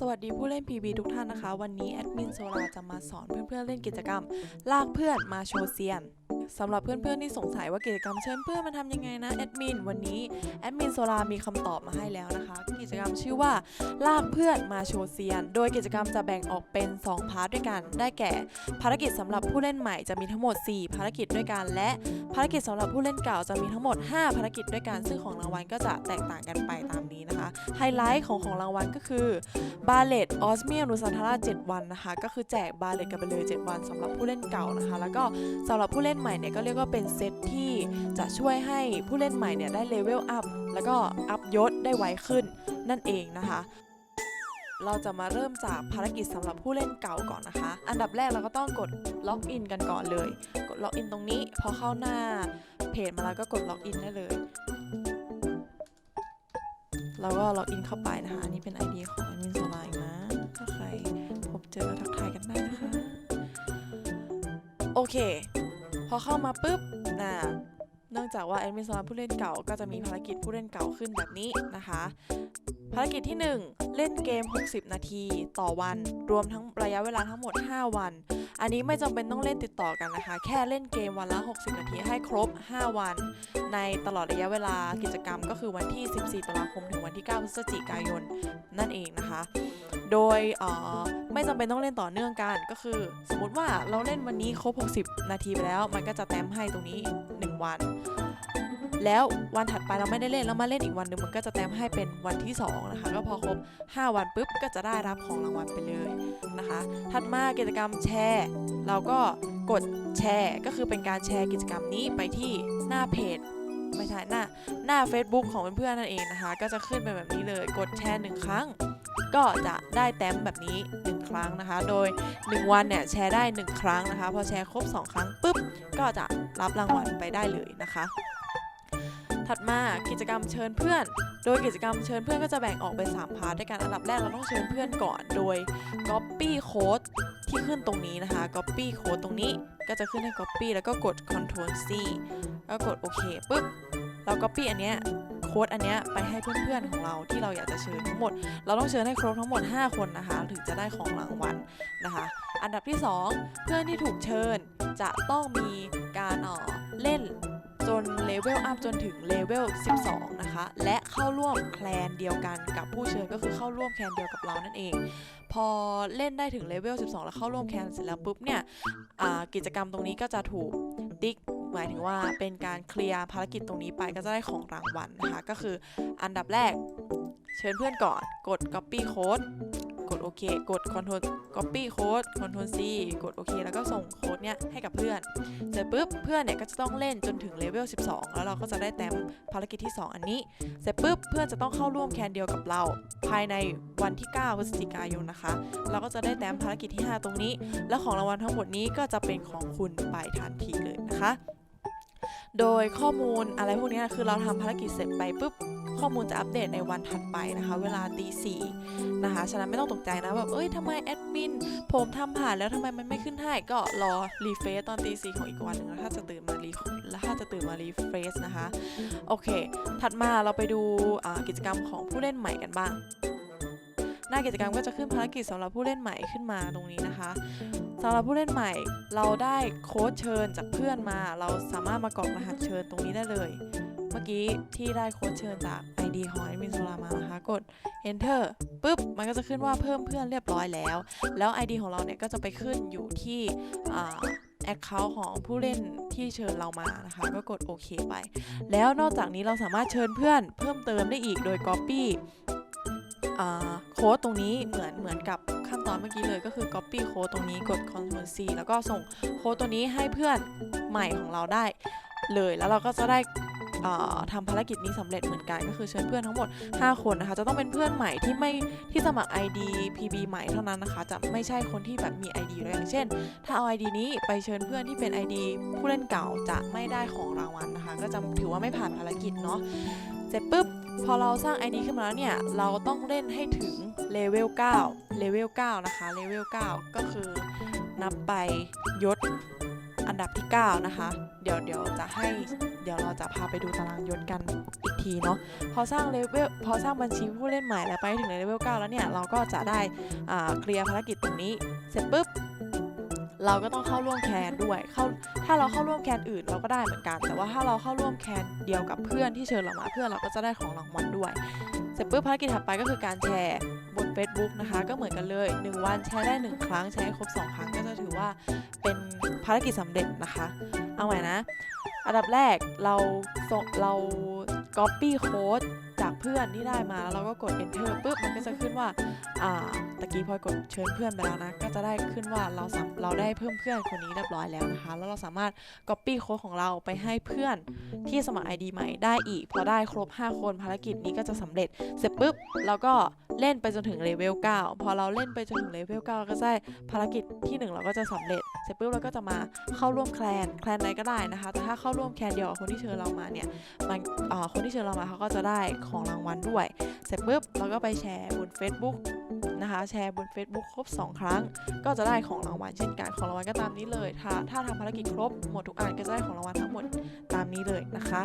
สวัสดีผู้เล่น PB ทุกท่านนะคะ วันนี้แอดมินโซลาจะมาสอนเพื่อนๆเล่นกิจกรรม ลากเพื่อนมาโชว์เซียน สำหรับเพื่อนๆที่สงสัยว่ากิจกรรมเชิญเพื่อนมาทำยังไงนะแอดมินวันนี้แอดมินโซลามีคำตอบมาให้แล้วนะคะ กิจกรรมชื่อว่าลากเพื่อนมาโชว์เซียน โดยกิจกรรมจะแบ่งออกเป็น 2 พาร์ทด้วยกัน ได้แก่ ภารกิจสำหรับผู้เล่นใหม่จะมีทั้งหมด 4 ภารกิจด้วยกัน และภารกิจสำหรับผู้เล่นเก่าจะมีทั้งหมด 5 ภารกิจด้วยกันซึ่งของรางวัลก็จะแตกต่างกันไปตามนี้นะคะไฮไลท์ของของรางวัลก็คือบาเลตออสเมียนุสันทารา7วันนะคะก็คือแจกบาเลตกันไปเลย 7 วันสำหรับผู้เล่นเก่านะคะ แล้วก็สำหรับผู้เล่นใหม่เนี่ยก็เรียกว่าเป็นเซตที่จะช่วยให้ผู้เล่นใหม่เนี่ยได้เลเวลอัพแล้วก็อัพยศได้ไวขึ้นนั่นเองนะคะ เราจะมาเริ่มจากภารกิจสำหรับผู้เล่นเก่าก่อนนะคะ อันดับแรกเราก็ต้องกดล็อกอินกันก่อนเลย กดล็อกอินตรงนี้พอเข้าหน้าเพจมาแล้วก็กดล็อกอินได้เลยเราก็ล็อกอินเข้าไปนะคะ อันนี้เป็น ID ของ admin โซลาอีกนะ ถ้าใครพบเจอทักทายกันได้นะคะ โอเค พอเข้ามาปุ๊บนะเนื่องจากว่าแอดมินสำหรับผู้เล่นเก่าก็จะมีภารกิจผู้เล่นเก่าขึ้นแบบนี้นะคะ ภารกิจที่ 1 เล่นเกม 60 นาทีต่อวัน รวมทั้งระยะเวลาทั้งหมด 5 วัน อันนี้ไม่จำเป็นต้องเล่นติดต่อกันนะคะ แค่เล่นเกมวันละ 60 นาทีให้ครบ 5 วัน ในตลอดระยะเวลากิจกรรมก็คือวันที่ 14ตุลาคมถึงวันที่ 9 พฤศจิกายน นั่นเองนะคะ โดยออไม่จำเป็นต้องเล่นต่อเนื่องกัน ก็คือ สมมติว่าเราเล่นวันนี้ครบ 60 นาทีไปแล้ว มันก็จะแต้มให้ตรงนี้ 1 วัน แล้ววันถัดไปเราไม่ได้เล่นแล้วมาเล่นอีกวันหนึ่งมันก็จะแต้มให้เป็นวันที่ 2 นะคะ ก็พอครบ 5 วันปุ๊บก็จะได้รับของรางวัลไปเลยนะคะ ถัดมากิจกรรมแชร์ เราก็กดแชร์ ก็คือเป็นการแชร์กิจกรรมนี้ไปที่หน้าเพจไม่ใช่หน้าหน้า Facebook ของเพื่อนๆนั่นเองนะคะ ก็จะขึ้นไปแบบนี้เลยกดแชร์1ครั้ง ก็จะได้แต้มแบบนี้ 1 ครั้งนะคะ โดย 1 วันเนี่ยแชร์ได้ 1 ครั้งนะคะ พอแชร์ครบ 2 ครั้งปุ๊บก็จะรับรางวัลไปได้เลยนะคะ ถัดมากิจกรรมเชิญเพื่อน โดยกิจกรรมเชิญเพื่อนก็จะแบ่งออกเป็น3พาร์ทด้วยกันอันดับแรกเราต้องเชิญเพื่อนก่อน โดย Copy Code ที่ขึ้นตรงนี้นะคะ Copy Code ตรงนี้ก็จะขึ้นให้ Copy แล้วก็กด Ctrl C แล้วกดโอเคปุ๊บเรา Copy อันเนี้ยโค้ดอันเนี้ยไปให้เพื่อนๆของเราที่เราอยากจะเชิญทั้งหมด เราต้องเชิญให้ครบทั้งหมด 5 คนนะคะ ถึงจะได้ของรางวัลนะคะ อันดับที่ 2 เพื่อนที่ถูกเชิญจะต้องมีการเออเล่น จนเลเวลอัพจนถึงเลเวล 12 นะคะ และเข้าร่วมแคลนเดียวกันกับผู้เชิญก็คือเข้าร่วมแคลนเดียวกับเรานั่นเอง พอเล่นได้ถึงเลเวล 12 แล้วเข้าร่วมแคลนเสร็จแล้วปุ๊บเนี่ยกิจกรรมตรงนี้ก็จะถูกติ๊กหมายถึงว่าเป็นการเคลียร์ภารกิจตรงนี้ไปก็จะได้ของรางวัลนะคะ ก็คืออันดับแรกเชิญเพื่อนก่อน กด copy code กดโอเค กด Ctrl copy code Ctrl C กดโอเค แล้วก็ส่งโค้ดเนี้ยให้กับเพื่อน เสร็จปุ๊บเพื่อนเนี่ยก็จะต้องเล่นจนถึงเลเวล 12 แล้วเราก็จะได้แต้มภารกิจที่ 2 อันนี้ เสร็จปุ๊บเพื่อนจะต้องเข้าร่วมแคนเดียวกับเรา ภายในวันที่ 9 พฤศจิกายนนะคะ เราก็จะได้แต้มภารกิจที่ 5 ตรงนี้ และของรางวัลทั้งหมดนี้ก็จะเป็นของคุณไปทันทีเลยนะคะ โดยข้อมูลอะไรพวกนี้คือเราทำภารกิจเสร็จไปปุ๊บข้อมูลจะอัปเดตในวันถัดไปนะคะ เวลาตีสี่นะคะ ฉะนั้นไม่ต้องตกใจนะแบบเอ้ยทำไมแอดมินผมทำผ่านแล้วทำไมมันไม่ขึ้นให้ก็รอรีเฟซตอนตีสี่ของอีกวันหนึ่งแล้วถ้าจะตื่นมารีแล้วถ้าจะตื่นมารีเฟซนะคะ โอเค ถัดมาเราไปดูกิจกรรมของผู้เล่นใหม่กันบ้าง หน้ากิจกรรมก็จะขึ้นภารกิจสำหรับผู้เล่นใหม่ขึ้นมาตรงนี้นะคะสำหรับผู้เล่นใหม่ เราได้โค้ดเชิญจากเพื่อนมา เราสามารถมากรอกรหัสเชิญตรงนี้ได้เลย เมื่อกี้ที่ได้โค้ดเชิญจาก ID ของ admin โซลามานะคะกด enter ปุ๊บ มันก็จะขึ้นว่าเพิ่มเพื่อนเรียบร้อยแล้ว แล้ว ID ของเราเนี่ยก็จะไปขึ้นอยู่ที่แอ่า account ของผู้เล่นที่เชิญเรามานะคะ ก็กดโอเคไป แล้วนอกจากนี้เราสามารถเชิญเพื่อนเพิ่มเติมได้อีกโดย copy โค้ดตรงนี้เหมือนเหมือนกับขั้นตอนเมื่อกี้เลยก็คือ copy โค้ดตรงนี้กด Ctrl C แล้วก็ส่งโค้ดตัวนี้ให้เพื่อนใหม่ของเราได้เลยแล้วเราก็จะได้อ่าทำภารกิจนี้สำเร็จเหมือนกันก็คือเชิญเพื่อนทั้งหมด 5 คนนะคะ จะต้องเป็นเพื่อนใหม่ที่ไม่ที่สมัคร ID PB ใหม่เท่านั้นนะคะ จะไม่ใช่คนที่แบบมี ID เลยอย่างเช่น ถ้าเอา ID นี้ไปเชิญเพื่อนที่เป็น ID ผู้เล่นเก่าจะไม่ได้ของรางวัลนะคะ ก็จะถือว่าไม่ผ่านภารกิจเนาะเสร็จปุ๊บ พอเราสร้าง ID ขึ้นมาแล้วเนี่ย เราต้องเล่นให้ถึงเลเวล9เลเวล9นะคะเลเวล9ก็คือนับไปยศอันดับที่ 9 นะคะ เดี๋ยวเดี๋ยวจะให้เดี๋ยวเราจะพาไปดูตารางยศกันอีกทีเนาะพอสร้างเลเวลพอสร้างบัญชีผู้เล่นใหม่แล้วไปถึงเลเวล9แล้วเนี่ย เราก็จะได้เคลียร์ภารกิจตรงนี้ เสร็จปุ๊บ เราก็ต้องเข้าร่วมแคนด้วยเข้าถ้าเราเข้าร่วมแคนอื่นเราก็ได้เหมือนกัน แต่ว่าถ้าเราเข้าร่วมแคนเดียวกับเพื่อนที่เชิญเรามาเพื่อนเราก็จะได้ของรางวัลด้วย เสร็จปุ๊บภารกิจถัดไปก็คือการแชร์บน Facebook นะคะ ก็เหมือนกันเลย 1 วันแชร์ได้ 1 ครั้งแชร์ให้ครบ 2 ครั้งก็จะถือว่าเป็นภารกิจสำเร็จนะคะ เอาใหม่นะ อันดับแรกเราส่งเรา copy code จากเพื่อนที่ได้มาแล้วเราก็กด enter ปุ๊บมันก็จะขึ้นว่าอ่าตะกี้พอยกดเชิญเพื่อนไปแล้วนะก็จะได้ขึ้นว่าเราสามเราได้เพิ่มเพื่อนคนนี้เรียบร้อยแล้วนะคะ แล้วเราสามารถ copy code ของเราไปให้เพื่อนที่สมัคร ID ใหม่ได้อีกพอได้ครบ 5 คนภารกิจนี้ก็จะสำเร็จเสร็จปุ๊บเราก็ เล่นไปจนถึงเลเวล9พอเราเล่นไปจนถึงเลเวล9ก็ได้ภารกิจที่ 1 เราก็จะสำเร็จ เสร็จปุ๊บเราก็จะมาเข้าร่วมแคลนแคลนไหนก็ได้นะคะ แต่ถ้าเข้าร่วมแคลนเดียวกับคนที่เชิญเรามาเนี่ยมันเอ่อคนที่เชิญเรามาเขาก็จะได้ของรางวัลด้วย เสร็จปุ๊บเราก็ไปแชร์บน Facebook นะคะแชร์บน Facebook ครบ 2 ครั้ง ก็จะได้ของรางวัลเช่นกันของรางวัลก็ตามนี้เลย ถ้าถ้าทำภารกิจครบหมดทุกอันก็จะได้ของรางวัลทั้งหมดตามนี้เลยนะคะ